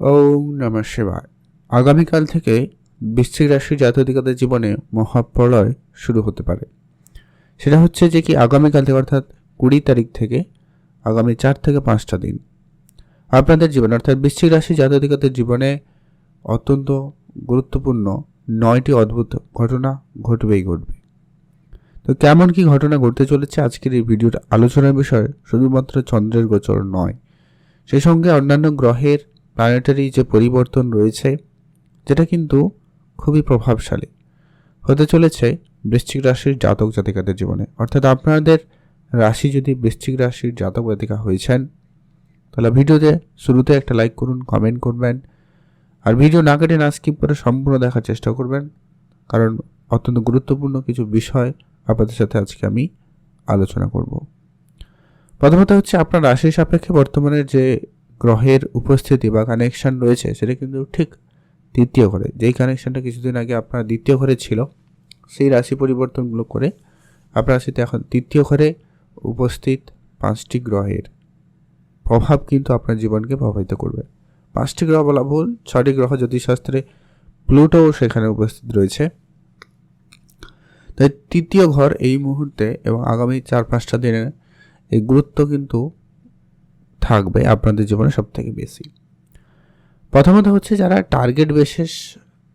ওম নমঃ শিবায়। আগামীকাল থেকে বৃশ্চিক রাশির জাতধিকাদের জীবনে মহাপ্রলয় শুরু হতে পারে। সেটা হচ্ছে যে কি আগামীকাল থেকে অর্থাৎ কুড়ি তারিখ থেকে আগামী চার থেকে পাঁচটা দিন আপনাদের জীবন, অর্থাৎ বৃশ্চিক রাশি জাতধিকাদের জীবনে অত্যন্ত গুরুত্বপূর্ণ নয়টি অদ্ভুত ঘটনা ঘটবেই ঘটবে। তো কেমন কি ঘটনা ঘটতে চলেছে আজকের এই ভিডিওর আলোচনার বিষয় শুধুমাত্র চন্দ্রের গোচর নয়। সেই সঙ্গে অন্যান্য গ্রহের প্ল্যানেটারি যে পরিবর্তন রয়েছে, যেটা কিন্তু খুবই প্রভাবশালী। হতে চলেছে বৃশ্চিক রাশির জাতক জাতিকাদের জীবনে। অর্থাৎ আপনাদের রাশি যদি বৃশ্চিক রাশির জাতক জাতিকা হয়েছেন, তাহলে ভিডিওতে শুরুতে একটা লাইক করুন কমেন্ট করবেন। আর ভিডিও না কেটে না স্কিপ করে সম্পূর্ণ দেখার চেষ্টা করবেন। কারণ অত্যন্ত গুরুত্বপূর্ণ কিছু বিষয় আপনাদের সাথে আজকে আমি আলোচনা করব। প্রথমত হচ্ছে আপনার রাশির সাপেক্ষে বর্তমানে যে গ্রহের উপস্থিতি বা কানেকশন রয়েছে, সেটা কিন্তু ঠিক দ্বিতীয় ঘরে। যেই কানেকশনটা কিছুদিন আগে আপনার দ্বিতীয় ঘরে ছিল, সেই রাশি পরিবর্তনগুলো করে আপনার রাশিতে এখন তৃতীয় ঘরে উপস্থিত পাঁচটি গ্রহের প্রভাব কিন্তু আপনার জীবনকে প্রভাবিত করবে। পাঁচটি গ্রহ বলা ভুল, ছটি গ্রহ জ্যোতিষশাস্ত্রে প্লুটোও সেখানে উপস্থিত রয়েছে। তাই তৃতীয় ঘর এই মুহূর্তে এবং আগামী চার পাঁচটা দিনে এই গুরুত্ব কিন্তু থাকবে আপনাদের জীবনে সব থেকে বেশি। প্রথমত হচ্ছে যারা টার্গেট বেসিস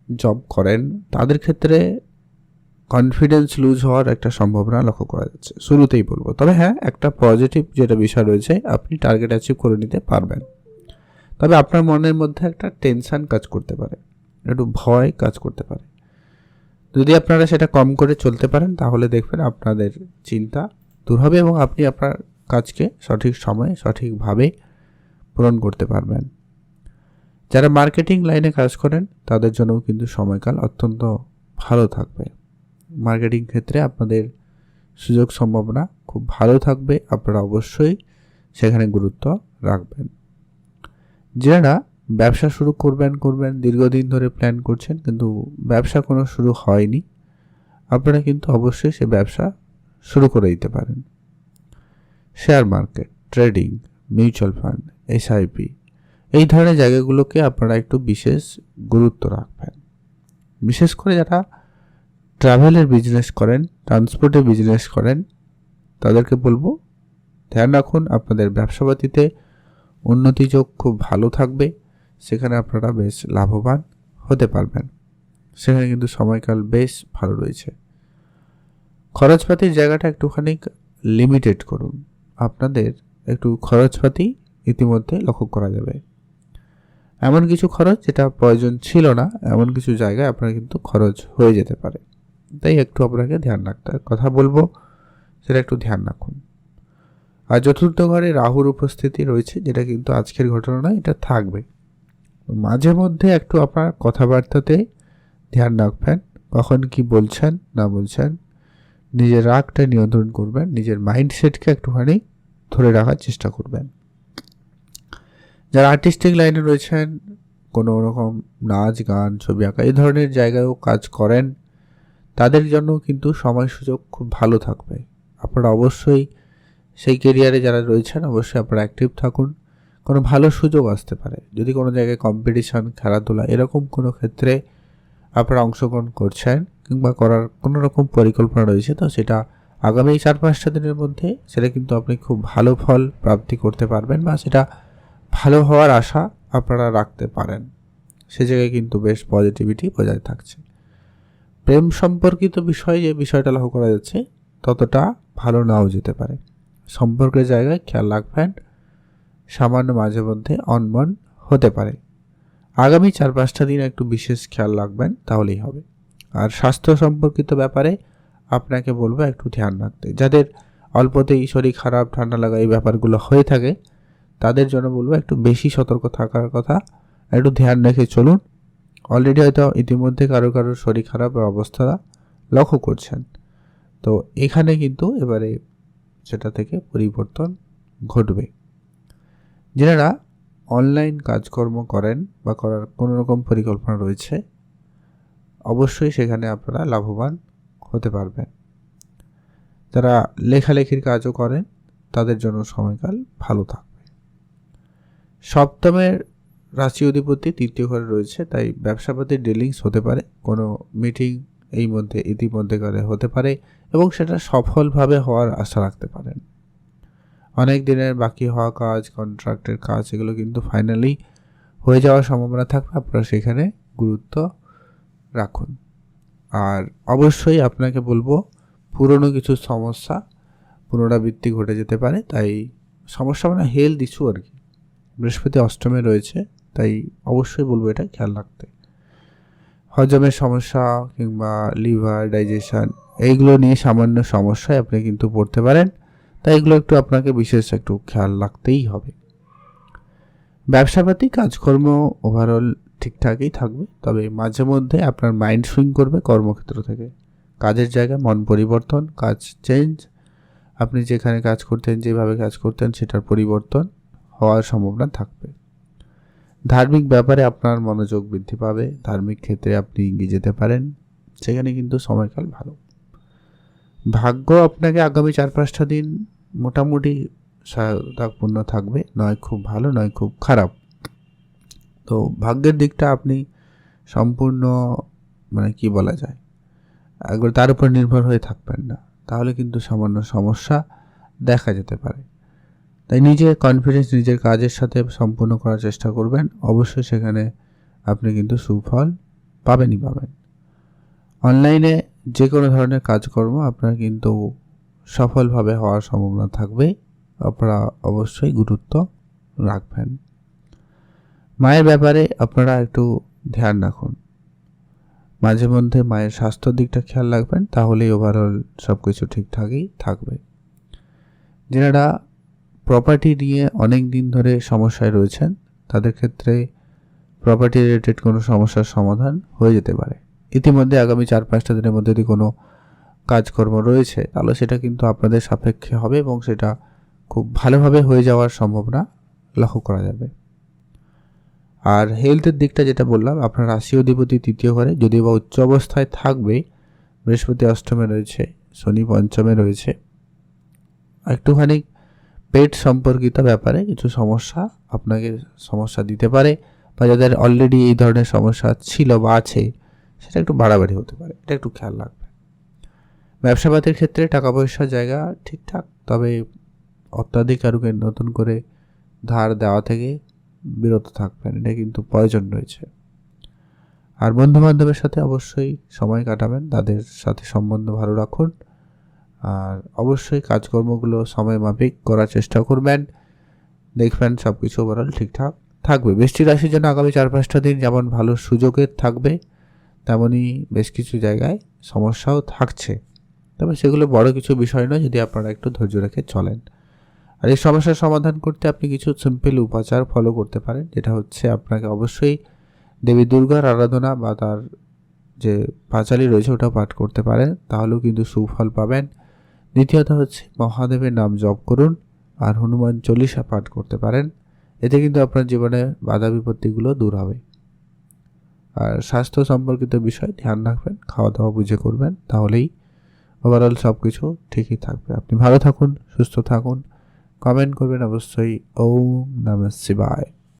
জব করেন, তাদের ক্ষেত্রে কনফিডেন্স লুজ হওয়ার একটা সম্ভাবনা লক্ষ্য করা যাচ্ছে। শুরুতেই বলব। তবে হ্যাঁ একটা পজিটিভ যেটা বিষয় রয়েছে, আপনি টার্গেট অ্যাচিভ করে নিতে পারবেন। তবে আপনার মনের মধ্যে একটা টেনশান কাজ করতে পারে, একটু ভয় কাজ করতে পারে। যদি আপনারা সেটা কম করে চলতে পারেন, তাহলে দেখবেন আপনাদের চিন্তা দূর হবে এবং আপনি আপনার কাজকে সঠিক সময়ে, সঠিকভাবে পূরণ করতে পারবেন। যারা মার্কেটিং লাইনে কাজ করেন, তাদের জন্যও কিন্তু সময়কাল অত্যন্ত ভালো থাকবে। মার্কেটিং ক্ষেত্রে আপনাদের সুযোগ সম্ভাবনা খুব ভালো থাকবে। আপনারা অবশ্যই সেখানে গুরুত্ব রাখবেন। যারা ব্যবসা শুরু করবেন করবেন, দীর্ঘদিন ধরে প্ল্যান করছেন, কিন্তু ব্যবসা কোনো শুরু হয়নি, আপনারা কিন্তু অবশ্যই সে ব্যবসা শুরু করে দিতে পারেন। Share market, trading, mutual fund, SIP এই ধরনের জায়গাগুলোকে আপনারা একটু বিশেষ গুরুত্ব রাখবেন। বিশেষ করে যারা ট্রাভেলের বিজনেস করেন ট্রান্সপোর্টের বিজনেস করেন, তাদেরকে বলব, ধ্যান রাখুন, আপনাদের ব্যবসাপাতিতে উন্নতি যোগ খুব ভালো থাকবে, সেখানে আপনারা বেশ লাভবান হতে পারবেন। সেখানে কিন্তু সময়কাল বেশ ভালো রয়েছে। খরচপাতির জায়গাটা একটুখানি লিমিটেড করুন। আপনাদের একটু খরচপাতি ইতিমধ্যে লক্ষ্য করা যাবে। এমন কিছু খরচ যেটা প্রয়োজন ছিল না, এমন কিছু জায়গায় আপনার কিন্তু খরচ হয়ে যেতে পারে। তাই একটু আপনাকে ধ্যান রাখতে কথা বলব, সেটা একটু ধ্যান রাখুন। আর চতুর্থ ঘরে রাহুর উপস্থিতি রয়েছে, যেটা কিন্তু আজকের ঘটনা নয়, এটা থাকবে। মাঝে মধ্যে একটু আপনার কথাবার্তাতে ধ্যান রাখবেন, কখন কি বলছেন, না বলছেন, নিজের রাগটা নিয়ন্ত্রণ করবেন, নিজের মাইন্ডসেটকে একটুখানি ধরে রাখার চেষ্টা করবেন। যারা আর্টিস্টিক লাইনে রয়েছেন, কোনো রকম নাচ, গান, ছবি আঁকা, এই ধরনের জায়গায়ও কাজ করেন, তাদের জন্য কিন্তু সময় সুযোগ খুব ভালো থাকবে। আপনারা অবশ্যই সেই কেরিয়ারে যারা রয়েছেন, অবশ্যই আপনারা অ্যাক্টিভ থাকুন। কোনো ভালো সুযোগ আসতে পারে। যদি কোনো জায়গায় কম্পিটিশান খেলাধুলা এরকম কোনো ক্ষেত্রে আপনারা অংশগ্রহণ করছেন কিংবা করার কোনো রকম পরিকল্পনা রয়েছে, তো সেটা আগামী চার পাঁচটা দিনের মধ্যে সেটা কিন্তু আপনি খুব ভালো ফল প্রাপ্তি করতে পারবেন বা সেটা ভালো হওয়ার আশা আপনারা রাখতে পারেন। সে জায়গায় কিন্তু বেশ পজিটিভিটি বজায় থাকছে। প্রেম সম্পর্কিত বিষয়ে যে বিষয়টা লক্ষ্য করা যাচ্ছে, ততটা ভালো নাও যেতে পারে। সম্পর্কের জায়গায় খেয়াল রাখবেন, সামান্য মাঝে মধ্যে অনমন হতে পারে। আগামী চার পাঁচটা দিন একটু বিশেষ খেয়াল রাখবেন, তাহলেই হবে। আর স্বাস্থ্য সম্পর্কিত ব্যাপারে আপনাকে বলব একটু ধ্যান রাখতে। যাদের অল্পতেই শরীর খারাপ, ঠান্ডা লাগা এই ব্যাপারগুলো হয়ে থাকে, তাদের জন্য বলব একটু বেশি সতর্ক থাকার কথা, একটু ধ্যান রেখে চলুন। অলরেডি হয়তো ইতিমধ্যে কারও কারোর শরীর খারাপের অবস্থা লক্ষ্য করছেন। তো এখানে কিন্তু এবারে সেটা থেকে পরিবর্তন ঘটবে। যারা অনলাইন কাজকর্ম করেন বা করার কোনো রকম পরিকল্পনা রয়েছে, অবশ্যই সেখানে আপনারা লাভবান হতে পারবেন যারা লেখালেখির কাজও করেন, তাদের জন্য সময়কাল ভালো থাকবে। সপ্তমের রাশি অধিপতি তৃতীয় ঘরে রয়েছে, তাই ব্যবসাপাতি ডিলিংস হতে পারে, কোনো মিটিং এই মধ্যে ইতিমধ্যেকারে হতে পারে এবং সেটা সফলভাবে হওয়ার আশা রাখতে পারেন। অনেক দিনের বাকি হওয়া কাজ, কন্ট্রাক্টের কাজ, এগুলো কিন্তু ফাইনালি হয়ে যাওয়ার সম্ভাবনা থাকবে। আপনারা সেখানে গুরুত্ব রাখুন। আর অবশ্যই আপনাকে বলব, পুরনো কিছু সমস্যা পুনরাবৃত্তি ঘটে যেতে পারে, তাই সমস্যা মানে হেলথ ইস্যু আর কি। বৃহস্পতি অষ্টমে রয়েছে, তাই অবশ্যই বলব এটা খেয়াল রাখতে। হজমের সমস্যা কিংবা লিভার ডাইজেশন এইগুলো নিয়ে সামান্য সমস্যায় আপনি কিন্তু পড়তে পারেন, তাই এগুলো একটু আপনাকে বিশেষ একটু খেয়াল রাখতেই হবে। ব্যবসাপাতি, কাজকর্ম ওভারঅল ঠিকঠাকই থাকবে। তবে মাঝে মধ্যে আপনার মাইন্ড সুইং করবে কর্মক্ষেত্র থেকে। কাজের জায়গায় মন পরিবর্তন, কাজ চেঞ্জ আপনি যেখানে কাজ করতেন, যেভাবে কাজ করতেন, সেটার পরিবর্তন হওয়ার সম্ভাবনা থাকবে। ধার্মিক ব্যাপারে আপনার মনোযোগ বৃদ্ধি পাবে। ধার্মিক ক্ষেত্রে আপনি এগিয়ে যেতে পারেন। সেখানে কিন্তু সময়কাল ভালো। ভাগ্য আপনাকে আগামী চার পাঁচটা দিন মোটামুটি সহায়তাপূর্ণ থাকবে। নয় খুব ভালো, নয় খুব খারাপ। তো ভাগ্যের দিকটা আপনি সম্পূর্ণ মানে কি বলা যায়, একবার তার উপর নির্ভর হয়ে থাকবেন না। তাহলে কিন্তু সামান্য সমস্যা দেখা যেতে পারে। তাই নিজের কনফিডেন্স নিজের কাজের সাথে সম্পূর্ণ করার চেষ্টা করবেন। অবশ্যই সেখানে আপনি কিন্তু সুফল পাবেনই পাবেন। অনলাইনে যে কোনো ধরনের কাজকর্ম আপনার কিন্তু সফলভাবে হওয়ার সম্ভাবনা থাকবে। আপনারা অবশ্যই গুরুত্ব রাখবেন। মায়ের ব্যাপারে আপনারা একটু ধ্যান রাখুন। মাঝে মধ্যে মায়ের স্বাস্থ্যর দিকটা খেয়াল রাখবেন, তাহলেই ওভারঅল সব কিছু ঠিকঠাকই থাকবে। যারা প্রপার্টি নিয়ে অনেক দিন ধরে সমস্যায় রয়েছেন, তাদের ক্ষেত্রে প্রপার্টি রিলেটেড কোনো সমস্যার সমাধান হয়ে যেতে পারে। ইতিমধ্যে আগামী চার পাঁচটা দিনের মধ্যে যদি কোনো কাজকর্ম রয়েছে, তাহলে সেটা কিন্তু আপনাদের সাপেক্ষে হবে এবং সেটা খুব ভালোভাবে হয়ে যাওয়ার সম্ভাবনা লক্ষ্য করা যাবে। আর হেলথের দিকটা যেটা বললাম, আপনার রাশি অধিপতি তৃতীয় ঘরে যদিও বা উচ্চ অবস্থায় থাকবে, বৃহস্পতি অষ্টমে রয়েছে, শনি পঞ্চমে রয়েছে। একটুখানি পেট সম্পর্কিত ব্যাপারে কিছু সমস্যা আপনাকে সমস্যা দিতে পারে বা যাদের অলরেডি এই ধরনের সমস্যা ছিল বা আছে, সেটা একটু বাড়াবাড়ি হতে পারে, এটা একটু খেয়াল রাখবে ব্যবসাপাতির ক্ষেত্রে টাকা পয়সার জায়গা ঠিকঠাক, তবে অত্যাধিক কারুকে নতুন করে ধার দেওয়া থেকে বিরত থাকবেন, এটা কিন্তু প্রয়োজন রয়েছে। আর বন্ধু বান্ধবের সাথে অবশ্যই সময় কাটাবেন, তাদের সাথে সম্বন্ধ ভালো রাখুন। আর অবশ্যই কাজকর্মগুলো সময় মাফিক করার চেষ্টা করবেন। দেখবেন সব কিছু ওভারঅল ঠিকঠাক থাকবে। বৃষ্টি রাশির জন্য আগামী চার পাঁচটা দিন যেমন ভালো সুযোগের থাকবে, তেমনই বেশ কিছু জায়গায় সমস্যাও থাকছে। তবে সেগুলো বড় কিছু বিষয় নয়, যদি আপনারা একটু ধৈর্য রেখে চলেন। আর এই সমস্যার সমাধান করতে আপনি কিছু সিম্পল উপাচার ফলো করতে পারেন, যেটা হচ্ছে আপনাকে অবশ্যই দেবী দুর্গার আরাধনা বা তার যে পাঁচালি রয়েছে ওটা পাঠ করতে পারেন, তাহলেও কিন্তু সুফল পাবেন। দ্বিতীয়ত হচ্ছে মহাদেবের নাম জপ করুন আর হনুমান চল্লিশা পাঠ করতে পারেন, এতে কিন্তু আপনার জীবনে বাধা বিপত্তিগুলো দূর হবে। আর স্বাস্থ্য সম্পর্কিত বিষয় ধ্যান রাখবেন খাওয়া দাওয়া বুঝে করবেন, তাহলেই ওভারঅল সব কিছু ঠিকই থাকবে। আপনি ভালো থাকুন, সুস্থ থাকুন কমেন্ট করবেন অবশ্যই। ওম নমঃ শিবায়।